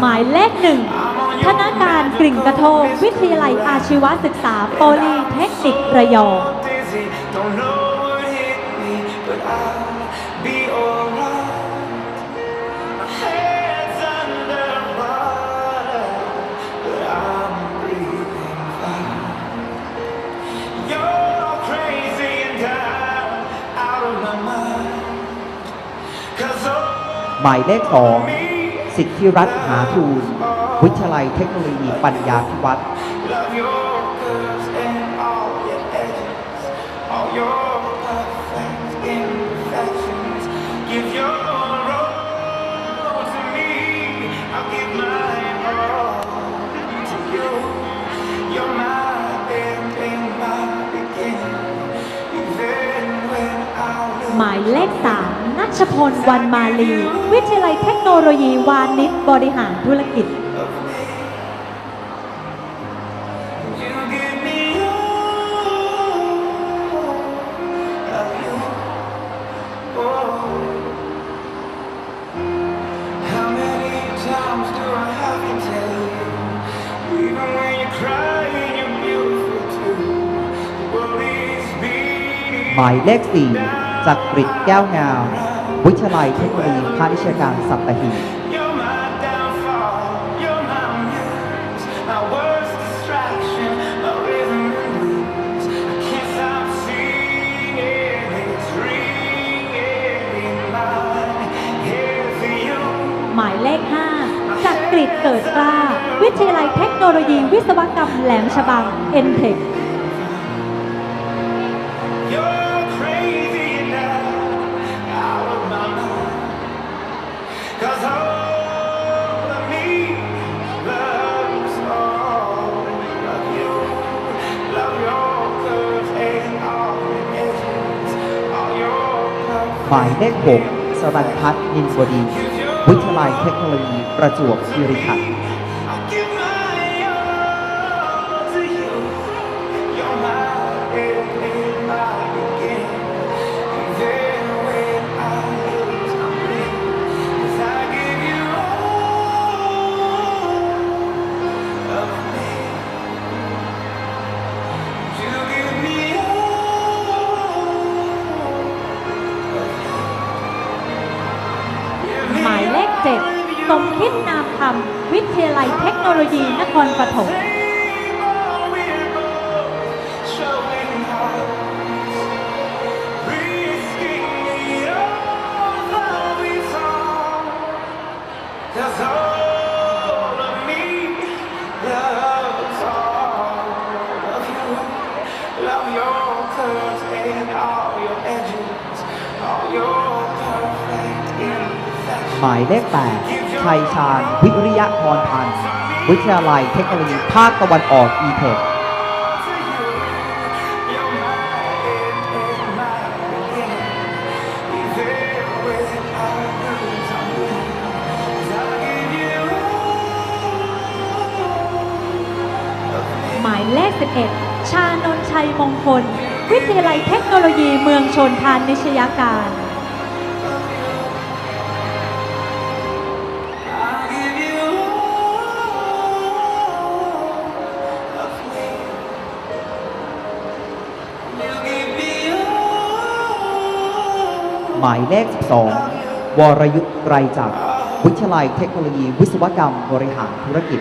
หมายเลขหนึ่งธนาการกริ่งกระโทกวิทยาลัยอาชีวศึกษาโปลีเทคนิคระยอง dizzy, don't know what hit me, but I'll be alright. My head's under water, but I'm breathing fine. You're crazy and I'm out of my mind. 'Cause all หมายเลขสอง สิทธิรัตน์หาทูลวิทยาลัยเทคโนโลยีปัญญาพิวัตรหมายเลขสาม ชพลวันมาลี วิทยาลัยเทคโนโลยีวานิชบริหารธุรกิจ You give me all of you. Oh, how many times do I have to tell you? Even when you're crying, you're beautiful too. The world is beating หมายเลขสี่จักริดแก้วงาม วิทยาลัยเทคโนโลยีพาณิชยการสัตหีบ You're my downfall, you're my muse, my worst distraction, my rhythm and blues. I can't stop singing, it's ringing in my head for you. หมายเลขห้าจักริดเกิดกล้า วิทยาลัยเทคโนโลยีวิศวกรรมแหลมฉบังเอ็นเทค หมายเลขหกสรันพัฒน์นินบดี วิทยาลัยเทคโนโลยี ประจวบคีรีขันธ์ โนโลยีนครปฐมหมายเลข8ชัยชาญวิริยะพรพันธ์ วิทยาลัยเทคโนโลยีภาคตะวันออกอีเทคหมายเลข 11 ชานนชัยมงคล วิทยาลัยเทคโนโลยีเมืองชนพานิชยการ หมายเลข 12 วรยุทธ์ไกรจักรวิทยาลัยเทคโนโลยี วิศวกรรมบริหารธุรกิจ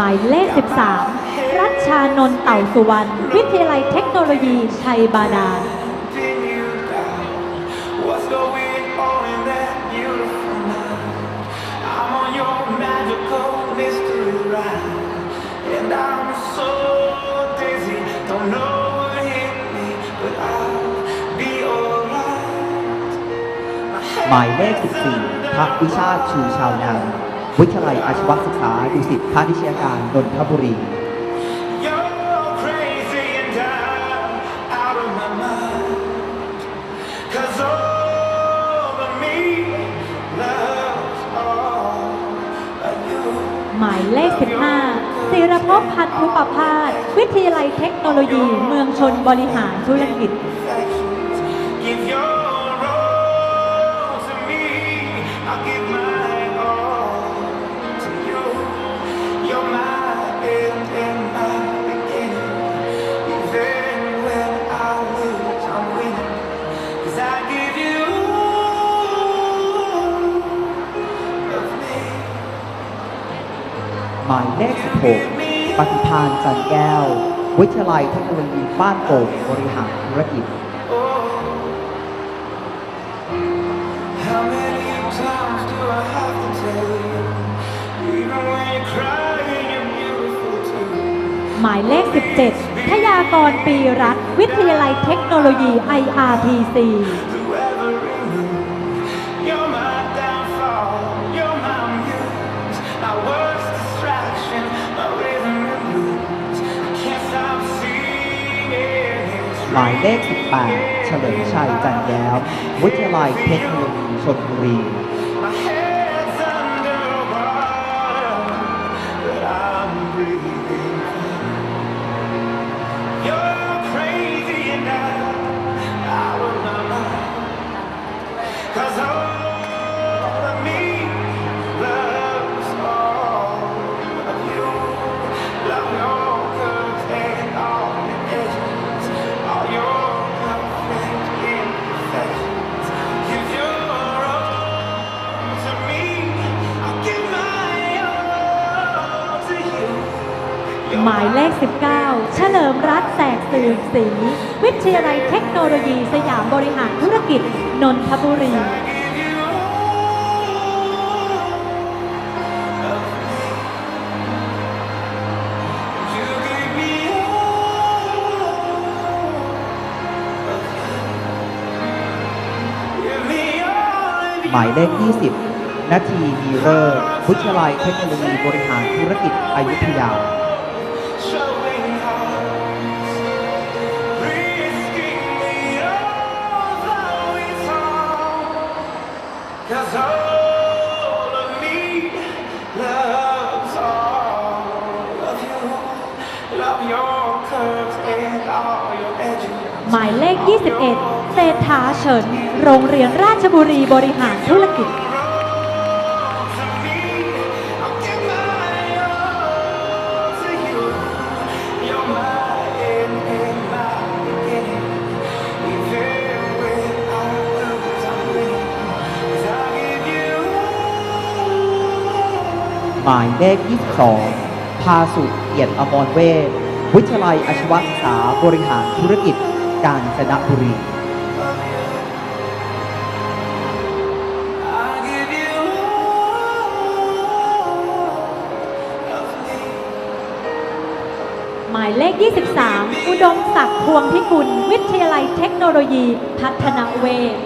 หมายเลข 13 รัชชานนท์เต่าสุวรรณ วิทยาลัยเทคโนโลยีไทยบาดาล หมายเลข 14พระวิชาชูชาวนา วิทยาลัยอาชีวศึกษาดุสิตท่านิเชียการนนทบุรี หมายเลข 15สิรภพพันธุปภาส วิทยาลัยเทคโนโลยี เมืองชนบริหารธุรกิจ เลข 16 ปฏิพานจันแก้ว วิทยาลัยเทคโนโลยีบ้านโป่งบริหารธุรกิจ How many times do I have to tell you? Even when you're crying, you're beautiful too. หมายเลข 17ทยากรปีรัฐ วิทยาลัยเทคโนโลยี IRTC หมายเลข 18 เฉลิมชัยจันแย้ว วิทยาลัยเทคโนโลยีชลบุรี 19 เฉลิมรัตน์แสกสื่อสีวิทยาลัยเทคโนโลยีสยามบริหารธุรกิจ นนทบุรีหมายเลข 20 นาทีมีเริศวิทยาลัยเทคโนโลยีบริหารธุรกิจอยุธยา 21 เศรษฐาเฉิน โรงเรียนราชบุรีบริหารธุรกิจหมายเลขยี่สองพาสุเกียรติอมรเวชวิทยาลัยอาชวศึกษาบริหารธุรกิจ กาญจนบุรีหมายเลข 23 อุดมศักดิ์พวงพิกุล วิทยาลัยเทคโนโลยี พัฒนาเวศ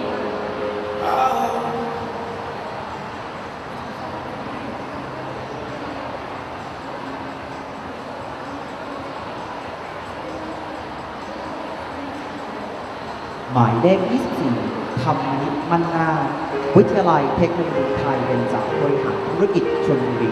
หมายเลข 24ธรรมนิตมั่นนา วิทยาลัยเทคโนโลยีไทยเป็นจากบริหารธุรกิจชลบุรี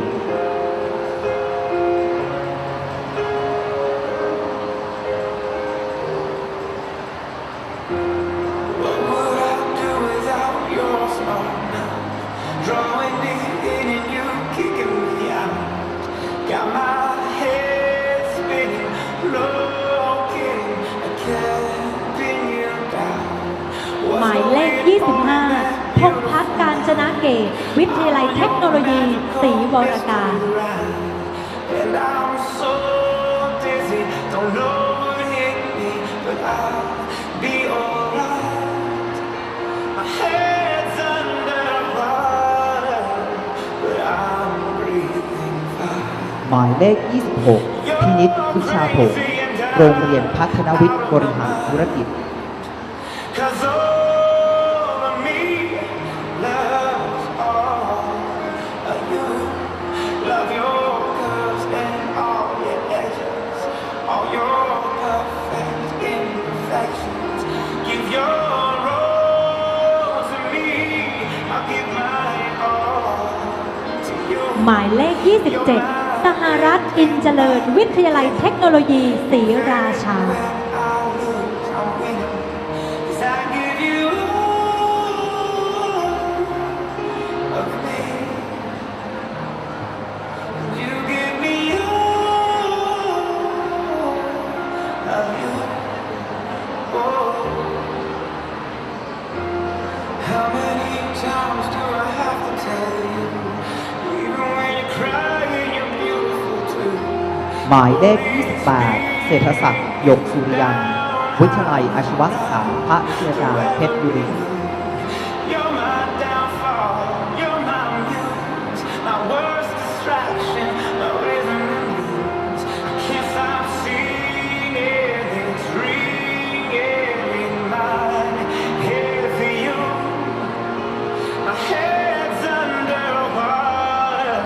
25พงพักการจนะเกตวิทยาลัยเทคโนโลยีศรีวรการ And I'm so dizzy, don't know what hit me, but I'll be alright. My head's under water, but I'm breathing fine. หมายเลข 26 พินิษวิชาผงโรงเรียนพัฒนวิทย์บริหารธุรกิจ หมายเลข 27 สหรัฐอินเจริญ วิทยาลัยเทคโนโลยีศรีราชา หมายเลข 28 เศรษฐศักดิ์หยกสุริยัน วิทยาลัยอาชีวศึกษาพระวิทยาจารย์เพชรบุรี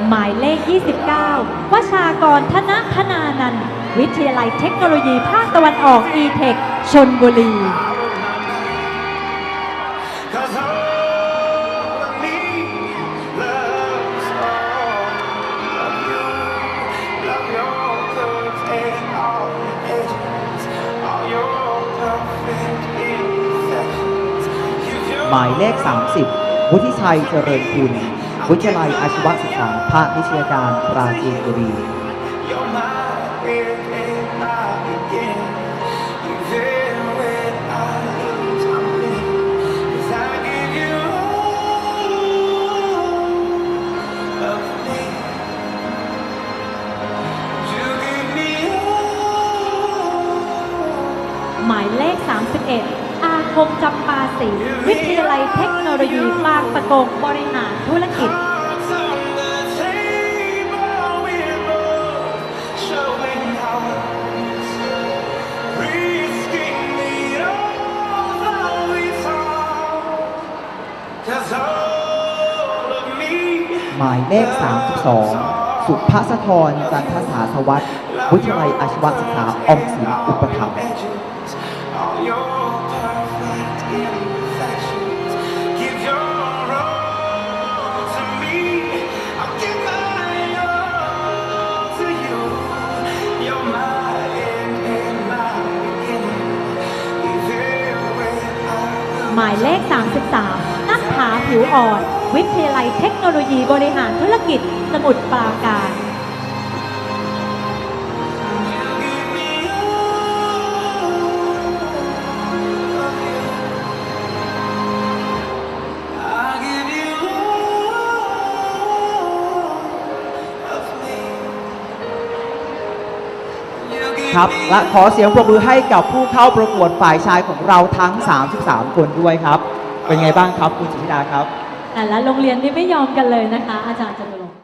หมายเลข 29 วชากรธนะันวิทยาลัยเทคโนโลยีภาคตะวันออกอีเทคชนบุรีหมายเลข 30 วุฒิชัยเจริญคุณ วิทยาลัยอาชีวศึกษา ภาควิเชาการปราจีนบุรี รีวิทยาลัยเทคโนโลยีบางประกงบริหารธุรกิจหมายเลข 32 สุภาสธรจันทสาสวัสดิ์วิทยาลัยอาชีวศึกษาอมสินอุปถัมภ์ 2013 นักหาผิวอ่อน วิทยาลัยเทคโนโลยีบริหารธุรกิจสมุทรปราการครับและขอเสียงปรบมือให้กับผู้เข้าประกวดฝ่ายชายของเราทั้ง 33 คนด้วยครับ เป็นไงบ้างครับคุณจิตรดาครับ แต่ละโรงเรียนนี่ไม่ยอมกันเลยนะคะ อาจารย์จตุรงค์